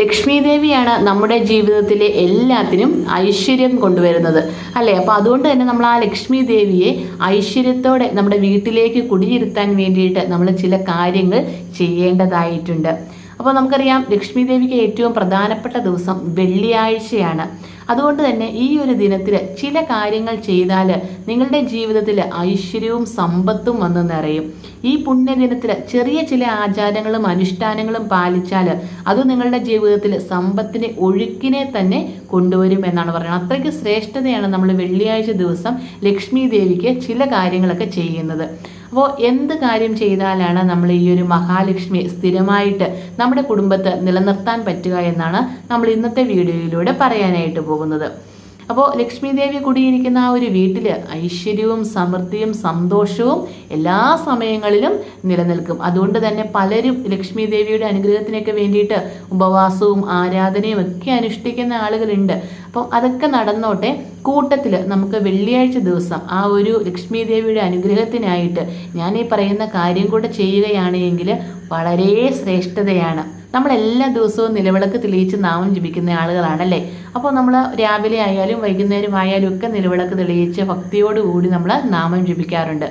ലക്ഷ്മി ദേവിയാണ് നമ്മുടെ ജീവിതത്തിലെ എല്ലാത്തിനും ഐശ്വര്യം കൊണ്ടുവരുന്നത്. അല്ലേ? അപ്പോൾ അതുകൊണ്ട് തന്നെ നമ്മൾ ആ ലക്ഷ്മി ദേവിയെ ഐശ്വര്യത്തോടെ നമ്മുടെ വീട്ടിലേക്ക് കുടിയിരുത്താൻ വേണ്ടിയിട്ട് നമ്മൾ ചില കാര്യങ്ങൾ ചെയ്യേണ്ടതായിട്ടുണ്ട്. അപ്പോൾ നമുക്കറിയാം ലക്ഷ്മി ദേവിക്ക് ഏറ്റവും പ്രധാനപ്പെട്ട ദിവസം വെള്ളിയാഴ്ചയാണ്. അതുകൊണ്ട് തന്നെ ഈ ഒരു ദിനത്തിൽ ചില കാര്യങ്ങൾ ചെയ്താൽ നിങ്ങളുടെ ജീവിതത്തിൽ ഐശ്വര്യവും സമ്പത്തും വന്ന് നിറയും. ഈ പുണ്യദിനത്തിൽ ചെറിയ ചില ആചാരങ്ങളും അനുഷ്ഠാനങ്ങളും പാലിച്ചാൽ അത് നിങ്ങളുടെ ജീവിതത്തിൽ സമ്പത്തിനെ ഒഴുക്കിനെ തന്നെ കൊണ്ടുവരും എന്നാണ് പറയുന്നത്. അത്രയ്ക്ക് ശ്രേഷ്ഠതയാണ് നമ്മൾ വെള്ളിയാഴ്ച ദിവസം ലക്ഷ്മി ദേവിക്ക് ചില കാര്യങ്ങളൊക്കെ ചെയ്യുന്നത്. അപ്പോൾ എന്ത് കാര്യം ചെയ്താലാണ് നമ്മൾ ഈ ഒരു മഹാലക്ഷ്മി സ്ഥിരമായിട്ട് നമ്മുടെ കുടുംബത്ത് നിലനിർത്താൻ പറ്റുക എന്നാണ് നമ്മൾ ഇന്നത്തെ വീഡിയോയിലൂടെ പറയാനായിട്ട് പോകുന്നത്. അപ്പോൾ ലക്ഷ്മി ദേവി കുടിയിരിക്കുന്ന ആ ഒരു വീട്ടിൽ ഐശ്വര്യവും സമൃദ്ധിയും സന്തോഷവും എല്ലാ സമയങ്ങളിലും നിലനിൽക്കും. അതുകൊണ്ട് തന്നെ പലരും ലക്ഷ്മി ദേവിയുടെ അനുഗ്രഹത്തിനൊക്കെ വേണ്ടിയിട്ട് ഉപവാസവും ആരാധനയും ഒക്കെ അനുഷ്ഠിക്കുന്ന ആളുകളുണ്ട്. അപ്പോൾ അതൊക്കെ നടന്നോട്ടെ കൂട്ടത്തിൽ നമുക്ക് വെള്ളിയാഴ്ച ദിവസം ആ ഒരു ലക്ഷ്മി ദേവിയുടെ അനുഗ്രഹത്തിനായിട്ട് ഞാൻ ഈ പറയുന്ന കാര്യം കൂടെ ചെയ്യുകയാണെങ്കിൽ വളരെ ശ്രേഷ്ഠതയാണ്. നമ്മൾ എല്ലാ ദിവസവും നിലവിളക്ക് തെളിയിച്ച് നാമം ജപിക്കുന്ന ആളുകളാണല്ലേ? അപ്പോൾ നമ്മൾ രാവിലെ ആയാലും വൈകുന്നേരം ആയാലും ഒക്കെ നിലവിളക്ക് തെളിയിച്ച് ഭക്തിയോടുകൂടി നമ്മൾ നാമം ജപിക്കാറുണ്ട്.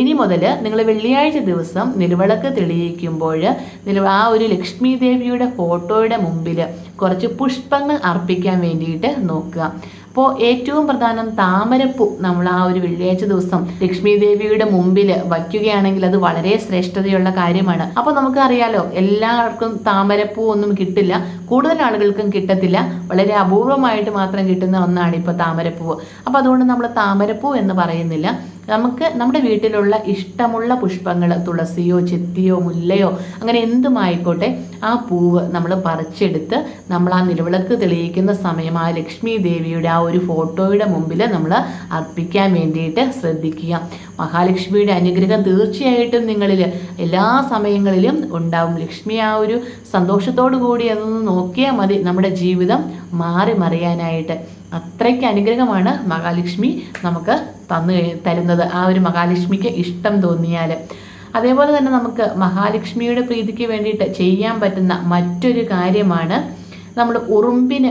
ഇനി മുതൽ നിങ്ങൾ വെള്ളിയാഴ്ച ദിവസം നിലവിളക്ക് തെളിയിക്കുമ്പോൾ നില ആ ഒരു ലക്ഷ്മി ദേവിയുടെ ഫോട്ടോയുടെ മുമ്പിൽ കുറച്ച് പുഷ്പങ്ങൾ അർപ്പിക്കാൻ വേണ്ടിയിട്ട് നോക്കുക. അപ്പോൾ ഏറ്റവും പ്രധാനം താമരപ്പൂ നമ്മൾ ആ ഒരു വെള്ളിയാഴ്ച ദിവസം ലക്ഷ്മി ദേവിയുടെ മുമ്പിൽ വയ്ക്കുകയാണെങ്കിൽ അത് വളരെ ശ്രേഷ്ഠതയുള്ള കാര്യമാണ്. അപ്പോൾ നമുക്കറിയാലോ എല്ലാവർക്കും താമരപ്പൂ ഒന്നും കിട്ടില്ല കൂടുതൽ ആളുകൾക്കും കിട്ടത്തില്ല വളരെ അപൂർവമായിട്ട് മാത്രം കിട്ടുന്ന ഒന്നാണ് ഇപ്പോൾ താമരപ്പൂവ്. അപ്പോൾ അതുകൊണ്ട് നമ്മൾ താമരപ്പൂ എന്ന് പറയുന്നില്ല. നമുക്ക് നമ്മുടെ വീട്ടിലുള്ള ഇഷ്ടമുള്ള പുഷ്പങ്ങൾ തുളസിയോ ചെത്തിയോ മുല്ലയോ അങ്ങനെ എന്തുമായിക്കോട്ടെ ആ പൂവ് നമ്മൾ പറിച്ചെടുത്ത് നമ്മൾ ആ നിലവിളക്ക് തെളിയിക്കുന്ന സമയം ആ ലക്ഷ്മി ദേവിയുടെ ആ ഒരു ഫോട്ടോയുടെ മുമ്പിൽ നമ്മൾ അർപ്പിക്കാൻ വേണ്ടിയിട്ട് ശ്രദ്ധിക്കുക. മഹാലക്ഷ്മിയുടെ അനുഗ്രഹം തീർച്ചയായിട്ടും നിങ്ങളിൽ എല്ലാ സമയങ്ങളിലും ഉണ്ടാവും. ലക്ഷ്മി ആ ഒരു സന്തോഷത്തോടു കൂടി അതൊന്ന് നോക്കിയാൽ മതി നമ്മുടെ ജീവിതം മാറി മറിയാനായിട്ട്. അത്രയ്ക്ക് അനുഗ്രഹമാണ് മഹാലക്ഷ്മി നമുക്ക് തന്നു തരുന്നത്. ആ ഒരു മഹാലക്ഷ്മിക്ക് ഇഷ്ടം തോന്നിയാൽ അതേപോലെ തന്നെ നമുക്ക് മഹാലക്ഷ്മിയുടെ പ്രീതിക്ക് വേണ്ടിയിട്ട് ചെയ്യാൻ പറ്റുന്ന മറ്റൊരു കാര്യമാണ് നമ്മൾ ഉറുമ്പിന്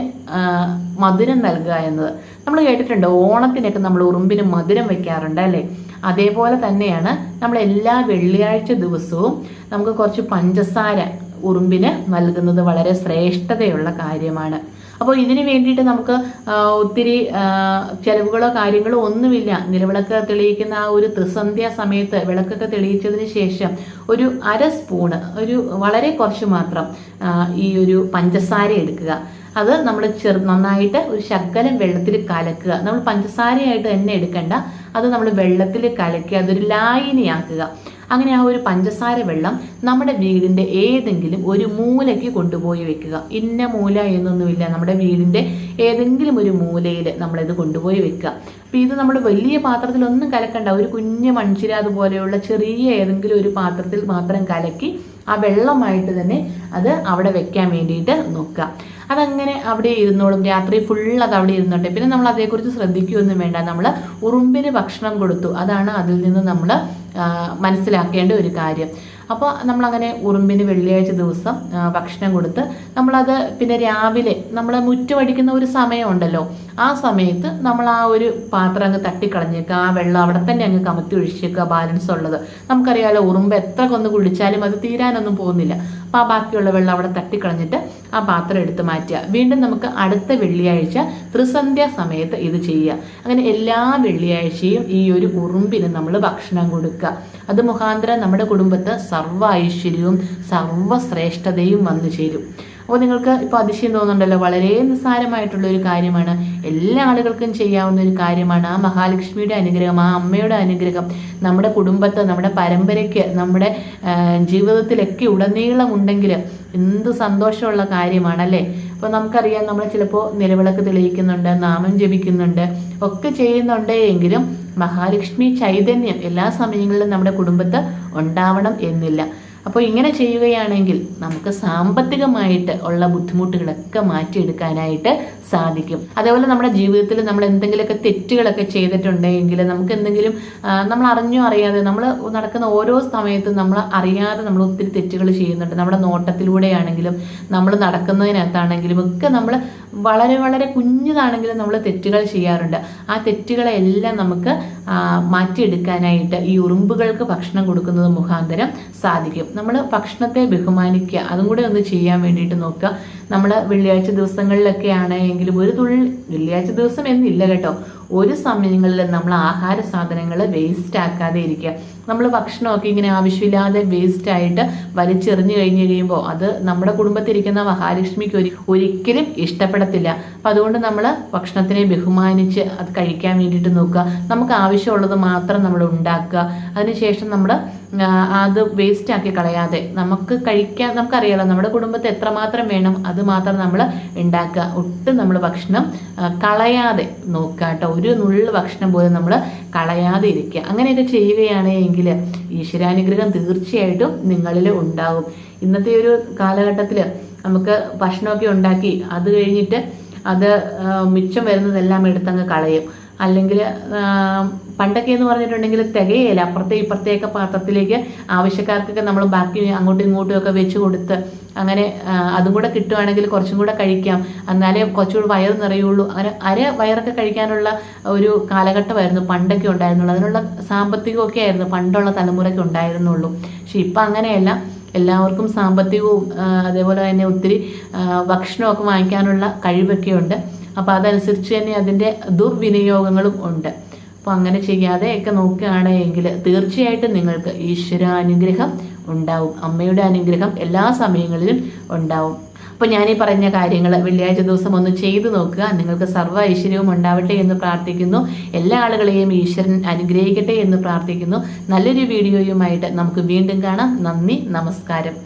മധുരം നൽകുക എന്നത്. നമ്മൾ കേട്ടിട്ടുണ്ട് ഓണത്തിനൊക്കെ നമ്മൾ ഉറുമ്പിന് മധുരം വെക്കാറുണ്ട് അല്ലേ? അതേപോലെ തന്നെയാണ് നമ്മൾ എല്ലാ വെള്ളിയാഴ്ച ദിവസവും നമുക്ക് കുറച്ച് പഞ്ചസാര ഉറുമ്പിന് നൽകുന്നത് വളരെ ശ്രേഷ്ഠതയുള്ള കാര്യമാണ്. അപ്പോൾ ഇതിനു വേണ്ടിയിട്ട് നമുക്ക് ഒത്തിരി ചിലവുകളോ കാര്യങ്ങളോ ഒന്നുമില്ല. നിലവിളക്ക് തെളിയിക്കുന്ന ആ ഒരു ത്രിസന്ധ്യ സമയത്ത് വിളക്കൊക്കെ തെളിയിച്ചതിന് ശേഷം ഒരു അര സ്പൂണ് ഒരു വളരെ കുറച്ച് മാത്രം ഈ ഒരു പഞ്ചസാര എടുക്കുക. അത് നമ്മൾ ചെറു നന്നായിട്ട് ഒരു ശകലം വെള്ളത്തിൽ കലക്കുക. നമ്മൾ പഞ്ചസാരയായിട്ട് തന്നെ എടുക്കണ്ട. അത് നമ്മൾ വെള്ളത്തിൽ കലക്കി അതൊരു ലായനിയാക്കുക. അങ്ങനെ ആ ഒരു പഞ്ചസാര വെള്ളം നമ്മുടെ വീടിന്റെ ഏതെങ്കിലും ഒരു മൂലയ്ക്ക് കൊണ്ടുപോയി വെക്കുക. ഇന്ന മൂല എന്നൊന്നുമില്ല. നമ്മുടെ വീടിന്റെ ഏതെങ്കിലും ഒരു മൂലയിൽ നമ്മളിത് കൊണ്ടുപോയി വെക്കുക. അപ്പോൾ ഇത് നമ്മൾ വലിയ പാത്രത്തിലൊന്നും കലക്കണ്ട. ഒരു കുഞ്ഞ് മൺചിരാത് അതുപോലെയുള്ള ചെറിയ ഏതെങ്കിലും ഒരു പാത്രത്തിൽ മാത്രം കലക്കി ആ വെള്ളമായിട്ട് തന്നെ അത് അവിടെ വെക്കാൻ വേണ്ടിയിട്ട് നോക്കുക. അതങ്ങനെ അവിടെ ഇരുന്നോളും. രാത്രി ഫുൾ അത് അവിടെ ഇരുന്നോട്ടെ. പിന്നെ നമ്മൾ അതേക്കുറിച്ച് ശ്രദ്ധിക്കുകയൊന്നും വേണ്ട. നമ്മൾ ഉറുമ്പിന് ഭക്ഷണം കൊടുത്തു. അതാണ് അതിൽ നിന്ന് നമ്മൾ മനസ്സിലാക്കേണ്ട ഒരു കാര്യം. അപ്പോൾ നമ്മളങ്ങനെ ഉറുമ്പിന് വെള്ളിയാഴ്ച ദിവസം ഭക്ഷണം കൊടുത്ത് നമ്മളത് പിന്നെ രാവിലെ നമ്മൾ മുറ്റുമടിക്കുന്ന ഒരു സമയമുണ്ടല്ലോ. ആ സമയത്ത് നമ്മൾ ആ ഒരു പാത്രം അങ്ങ് തട്ടിക്കളഞ്ഞേക്കുക ആ വെള്ളം അവിടെ തന്നെ അങ്ങ് കമത്തി ഒഴിച്ചേക്കുക ബാലൻസ് ഉള്ളത്. നമുക്കറിയാലോ ഉറുമ്പ് എത്ര കൊന്ന് കുടിച്ചാലും അത് തീരാനൊന്നും പോകുന്നില്ല. അപ്പോൾ ആ ബാക്കിയുള്ള വെള്ളം അവിടെ തട്ടിക്കളഞ്ഞിട്ട് ആ പാത്രം എടുത്ത് മാറ്റുക. വീണ്ടും നമുക്ക് അടുത്ത വെള്ളിയാഴ്ച ത്രിസന്ധ്യ സമയത്ത് ഇത് ചെയ്യുക. അങ്ങനെ എല്ലാ വെള്ളിയാഴ്ചയും ഈ ഒരു ഉറുമ്പിന് നമ്മൾ ഭക്ഷണം കൊടുക്കുക. അത് മുഖാന്തരം നമ്മുടെ കുടുംബത്ത് സർവ ഐശ്വര്യവും സർവശ്രേഷ്ഠതയും വന്നു ചേരും. അപ്പോൾ നിങ്ങൾക്ക് ഇപ്പോൾ അതിശയം തോന്നുന്നുണ്ടല്ലോ വളരെ നിസ്സാരമായിട്ടുള്ള ഒരു കാര്യമാണ്. എല്ലാ ആളുകൾക്കും ചെയ്യാവുന്ന ഒരു കാര്യമാണ്. ആ മഹാലക്ഷ്മിയുടെ അനുഗ്രഹം ആ അമ്മയുടെ അനുഗ്രഹം നമ്മുടെ കുടുംബത്തെ നമ്മുടെ പരമ്പരയ്ക്ക് നമ്മുടെ ജീവിതത്തിലൊക്കെ ഉടനീളം ഉണ്ടെങ്കിൽ എന്ത് സന്തോഷമുള്ള കാര്യമാണല്ലേ? അപ്പോൾ നമുക്കറിയാം നമ്മൾ ചിലപ്പോൾ നിലവിളക്ക് തെളിയിക്കുന്നുണ്ട് നാമം ജപിക്കുന്നുണ്ട് ഒക്കെ ചെയ്യുന്നുണ്ട് എങ്കിലും മഹാലക്ഷ്മി ചൈതന്യം എല്ലാ സമയങ്ങളിലും നമ്മുടെ കുടുംബത്ത് ഉണ്ടാവണം എന്നില്ല. അപ്പോൾ ഇങ്ങനെ ചെയ്യുകയാണെങ്കിൽ നമുക്ക് സാമ്പത്തികമായിട്ട് ഉള്ള ബുദ്ധിമുട്ടുകളൊക്കെ മാറ്റിയെടുക്കാനായിട്ട് സാധിക്കും. അതേപോലെ നമ്മുടെ ജീവിതത്തിൽ നമ്മൾ എന്തെങ്കിലുമൊക്കെ തെറ്റുകളൊക്കെ ചെയ്തിട്ടുണ്ടെങ്കിൽ നമുക്ക് എന്തെങ്കിലും നമ്മൾ അറിഞ്ഞോ അറിയാതെ നമ്മൾ നടക്കുന്ന ഓരോ സമയത്തും നമ്മൾ അറിയാതെ നമ്മൾ ഒത്തിരി തെറ്റുകൾ ചെയ്യുന്നുണ്ട്. നമ്മുടെ നോട്ടത്തിലൂടെയാണെങ്കിലും നമ്മൾ നടക്കുന്നതിനകത്താണെങ്കിലും ഒക്കെ നമ്മൾ വളരെ വളരെ കുഞ്ഞതാണെങ്കിലും നമ്മൾ തെറ്റുകൾ ചെയ്യാറുണ്ട്. ആ തെറ്റുകളെല്ലാം നമുക്ക് ആ, മാറ്റിയെടുക്കാനായിട്ട് ഈ ഉറുമ്പുകൾക്ക് ഭക്ഷണം കൊടുക്കുന്നത് മുഖാന്തരം സാധിക്കും. നമ്മൾ ഭക്ഷണത്തെ ബഹുമാനിക്കുക. അതും കൂടെ ഒന്ന് ചെയ്യാൻ വേണ്ടിയിട്ട് നോക്കുക. നമ്മൾ വെള്ളിയാഴ്ച ദിവസങ്ങളിലൊക്കെ ആണെങ്കിലും ഒരു തുള്ളി വെള്ളിയാഴ്ച ദിവസം എന്നില്ല കേട്ടോ. ഒരു സമയങ്ങളിൽ നമ്മൾ ആഹാര സാധനങ്ങൾ വേസ്റ്റ് ആക്കാതെ ഇരിക്കുക. നമ്മൾ ഭക്ഷണമൊക്കെ ഇങ്ങനെ ആവശ്യമില്ലാതെ വേസ്റ്റ് ആയിട്ട് വലിച്ചെറിഞ്ഞു കഴിഞ്ഞ് കഴിയുമ്പോൾ അത് നമ്മുടെ കുടുംബത്തിരിക്കുന്ന മഹാലക്ഷ്മിക്ക് ഒരു ഒരിക്കലും ഇഷ്ടപ്പെടത്തില്ല. അപ്പം അതുകൊണ്ട് നമ്മൾ ഭക്ഷണത്തിനെ ബഹുമാനിച്ച് അത് കഴിക്കാൻ വേണ്ടിയിട്ട് നോക്കുക. നമുക്ക് ആവശ്യമുള്ളത് മാത്രം നമ്മൾ ഉണ്ടാക്കുക. അതിനുശേഷം നമ്മൾ അത് വേസ്റ്റ് ആക്കി കളയാതെ നമുക്ക് കഴിക്കാൻ നമുക്കറിയാലോ നമ്മുടെ കുടുംബത്തെ എത്രമാത്രം വേണം അത് മാത്രം നമ്മൾ ഉണ്ടാക്കുക. ഒട്ടും നമ്മൾ ഭക്ഷണം കളയാതെ നോക്കുക കേട്ടോ. ഒരു നുള്ളു ഭക്ഷണം പോലും നമ്മൾ കളയാതെ ഇരിക്കുക. അങ്ങനെയൊക്കെ ചെയ്യുകയാണെങ്കിൽ ഈശ്വരാനുഗ്രഹം തീർച്ചയായിട്ടും നിങ്ങളിൽ ഉണ്ടാകും. ഇന്നത്തെ ഒരു കാലഘട്ടത്തിൽ നമുക്ക് ഭക്ഷണമൊക്കെ ഉണ്ടാക്കി അത് കഴിഞ്ഞിട്ട് അത് മിച്ചം വരുന്നതെല്ലാം എടുത്തങ്ങ് കളയും. അല്ലെങ്കിൽ പണ്ടൊക്കെ എന്ന് പറഞ്ഞിട്ടുണ്ടെങ്കിൽ തികയില്ല അപ്പുറത്തെ ഇപ്പുറത്തെയൊക്കെ പാത്രത്തിലേക്ക് ആവശ്യക്കാർക്കൊക്കെ നമ്മൾ ബാക്കി അങ്ങോട്ടും ഇങ്ങോട്ടും ഒക്കെ വെച്ച് കൊടുത്ത് അങ്ങനെ അതും കൂടെ കിട്ടുവാണെങ്കിൽ കുറച്ചും കൂടെ കഴിക്കാം. എന്നാലേ കുറച്ചുകൂടി വയറ് നിറയുള്ളൂ. അങ്ങനെ അര വയറൊക്കെ കഴിക്കാനുള്ള ഒരു കാലഘട്ടമായിരുന്നു പണ്ടൊക്കെ ഉണ്ടായിരുന്നുള്ളൂ. അതിനുള്ള സാമ്പത്തികമൊക്കെ ആയിരുന്നു പണ്ടുള്ള തലമുറയ്ക്ക് ഉണ്ടായിരുന്നുള്ളൂ. പക്ഷെ ഇപ്പം അങ്ങനെയല്ല. എല്ലാവർക്കും സാമ്പത്തികവും അതേപോലെ തന്നെ ഒത്തിരി ഭക്ഷണമൊക്കെ വാങ്ങിക്കാനുള്ള കഴിവൊക്കെ ഉണ്ട് അപ്പോൾ അതനുസരിച്ച് തന്നെ അതിന്റെ ദുർവിനിയോഗങ്ങളും ഉണ്ട്. അപ്പോൾ അങ്ങനെ ചെയ്യാതെ ഒക്കെ നോക്കുകയാണെങ്കിൽ തീർച്ചയായിട്ടും നിങ്ങൾക്ക് ഈശ്വരാനുഗ്രഹം ഉണ്ടാവും. അമ്മയുടെ അനുഗ്രഹം എല്ലാ സമയങ്ങളിലും ഉണ്ടാവും. അപ്പോൾ ഞാൻ ഈ പറഞ്ഞ കാര്യങ്ങൾ വെള്ളിയാഴ്ച ദിവസം ഒന്ന് ചെയ്തു നോക്കുക. നിങ്ങൾക്ക് സർവ ഐശ്വര്യവും ഉണ്ടാവട്ടെ എന്ന് പ്രാർത്ഥിക്കുന്നു. എല്ലാ ആളുകളെയും ഈശ്വരൻ അനുഗ്രഹിക്കട്ടെ എന്ന് പ്രാർത്ഥിക്കുന്നു. നല്ലൊരു വീഡിയോയുമായിട്ട് നമുക്ക് വീണ്ടും കാണാം. നന്ദി നമസ്കാരം.